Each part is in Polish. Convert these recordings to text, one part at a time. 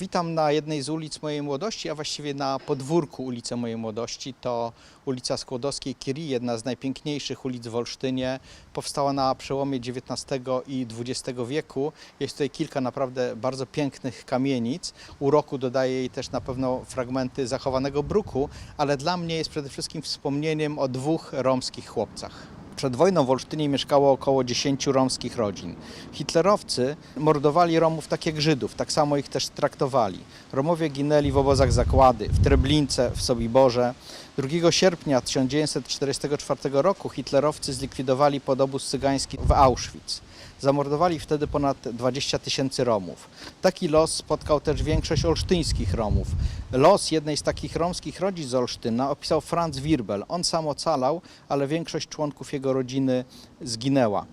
Witam na jednej z ulic mojej młodości, a właściwie na podwórku ulicy mojej młodości. To ulica Skłodowskiej Curie, jedna z najpiękniejszych ulic w Olsztynie. Powstała na przełomie XIX i XX wieku. Jest tutaj kilka naprawdę bardzo pięknych kamienic. Uroku dodaje jej też na pewno fragmenty zachowanego bruku, ale dla mnie jest przede wszystkim wspomnieniem o dwóch romskich chłopcach. Przed wojną w Olsztynie mieszkało około 10 romskich rodzin. Hitlerowcy mordowali Romów tak jak Żydów, tak samo ich też traktowali. Romowie ginęli w obozach zakłady, w Treblince, w Sobiborze. 2 sierpnia 1944 roku hitlerowcy zlikwidowali podobóz cygański w Auschwitz. Zamordowali wtedy ponad 20 tysięcy Romów. Taki los spotkał też większość olsztyńskich Romów. Los jednej z takich romskich rodzin z Olsztyna opisał Franz Wirbel. On sam ocalał, ale większość członków jego rodziny zginęła.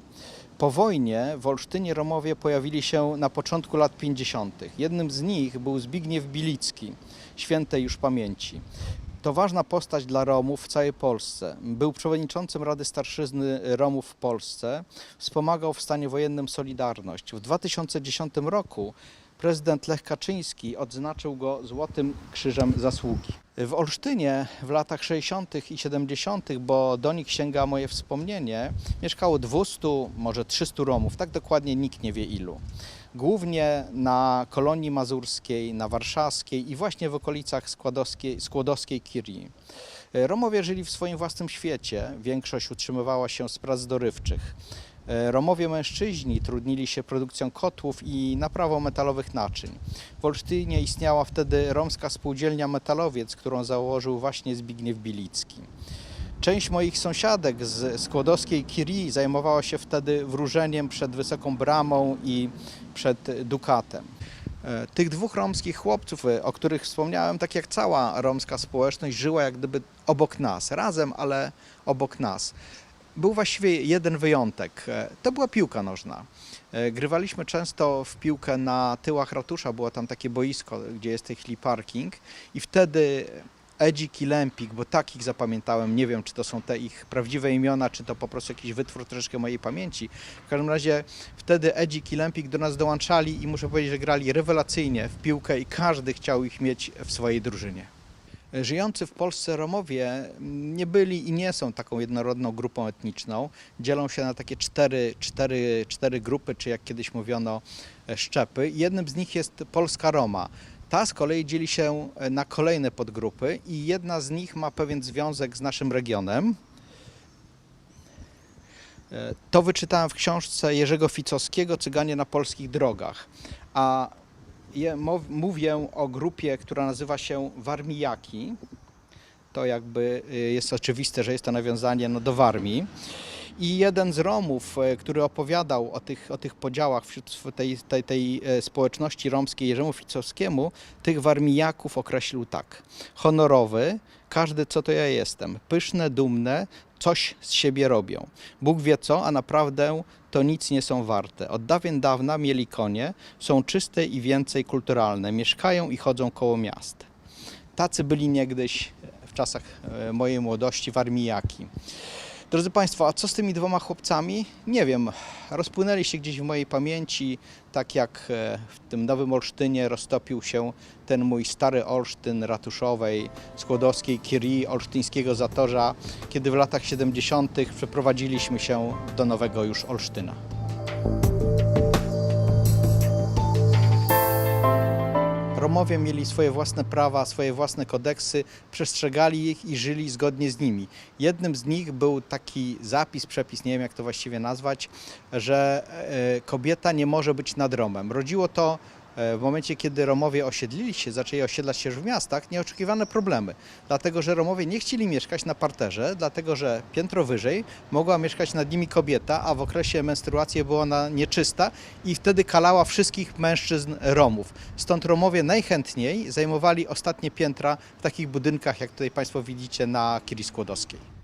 Po wojnie w Olsztynie Romowie pojawili się na początku lat 50. Jednym z nich był Zbigniew Bilicki, świętej już pamięci. To ważna postać dla Romów w całej Polsce. Był przewodniczącym Rady Starszyzny Romów w Polsce. Wspomagał w stanie wojennym Solidarność. W 2010 roku prezydent Lech Kaczyński odznaczył go Złotym Krzyżem Zasługi. W Olsztynie w latach 60. i 70., bo do nich sięga moje wspomnienie, mieszkało 200, może 300 Romów, tak dokładnie nikt nie wie ilu. Głównie na kolonii mazurskiej, na warszawskiej i właśnie w okolicach Skłodowskiej, Skłodowskiej. Romowie żyli w swoim własnym świecie, większość utrzymywała się z prac dorywczych. Romowie mężczyźni trudnili się produkcją kotłów i naprawą metalowych naczyń. W Olsztynie istniała wtedy romska spółdzielnia Metalowiec, którą założył właśnie Zbigniew Bilicki. Część moich sąsiadek z Skłodowskiej Kirii zajmowała się wtedy wróżeniem przed Wysoką Bramą i przed Dukatem. E, Tych dwóch romskich chłopców, e, o których wspomniałem, tak jak cała romska społeczność, żyła jak gdyby obok nas, razem, ale obok nas. Był właściwie jeden wyjątek. E, To była piłka nożna. E, Grywaliśmy często w piłkę na tyłach ratusza, było tam takie boisko, gdzie jest w tej chwili parking i wtedy Edzik i Lempik, bo takich zapamiętałem, nie wiem czy to są te ich prawdziwe imiona, czy to po prostu jakiś wytwór troszeczkę mojej pamięci. W każdym razie wtedy Edzik i Lempik do nas dołączali i muszę powiedzieć, że grali rewelacyjnie w piłkę i każdy chciał ich mieć w swojej drużynie. Żyjący w Polsce Romowie nie byli i nie są taką jednorodną grupą etniczną. Dzielą się na takie cztery, cztery, cztery grupy, czy jak kiedyś mówiono, e, szczepy. Jednym z nich jest Polska Roma. Ta z kolei dzieli się e, na kolejne podgrupy i jedna z nich ma pewien związek z naszym regionem. E, To wyczytałem w książce Jerzego Ficowskiego Cyganie na polskich drogach. A mówię o grupie, która nazywa się Warmijaki. To jakby y, jest oczywiste, że jest to nawiązanie no, do Warmii. I jeden z Romów, e, który opowiadał o tych, o tych podziałach wśród tej, tej, tej e, społeczności romskiej Jerzemu Ficowskiemu, tych Warmijaków określił tak. Honorowy, każdy co to ja jestem, pyszne, dumne, coś z siebie robią. Bóg wie co, a naprawdę to nic nie są warte. Od dawien dawna mieli konie, są czyste i więcej kulturalne, mieszkają i chodzą koło miast. Tacy byli niegdyś w czasach e, mojej młodości warmijaki. Drodzy Państwo, a co z tymi dwoma chłopcami? Nie wiem. Rozpłynęli się gdzieś w mojej pamięci, tak jak e, w tym Nowym Olsztynie roztopił się ten mój stary Olsztyn ratuszowej, skłodowskiej Kirii, olsztyńskiego Zatorza, kiedy w latach 70. przeprowadziliśmy się do Nowego już Olsztyna. Romowie mieli swoje własne prawa, swoje własne kodeksy, przestrzegali ich i żyli zgodnie z nimi. Jednym z nich był taki zapis, przepis, nie wiem jak to właściwie nazwać, że e, kobieta nie może być nad Romem. Rodziło to w momencie, kiedy Romowie osiedlili się, zaczęli osiedlać się już w miastach, nieoczekiwane problemy. Dlatego, że Romowie nie chcieli mieszkać na parterze, dlatego, że piętro wyżej mogła mieszkać nad nimi kobieta, a w okresie menstruacji była ona nieczysta i wtedy kalała wszystkich mężczyzn Romów. Stąd Romowie najchętniej zajmowali ostatnie piętra w takich budynkach, jak tutaj Państwo widzicie na Kirii Skłodowskiej.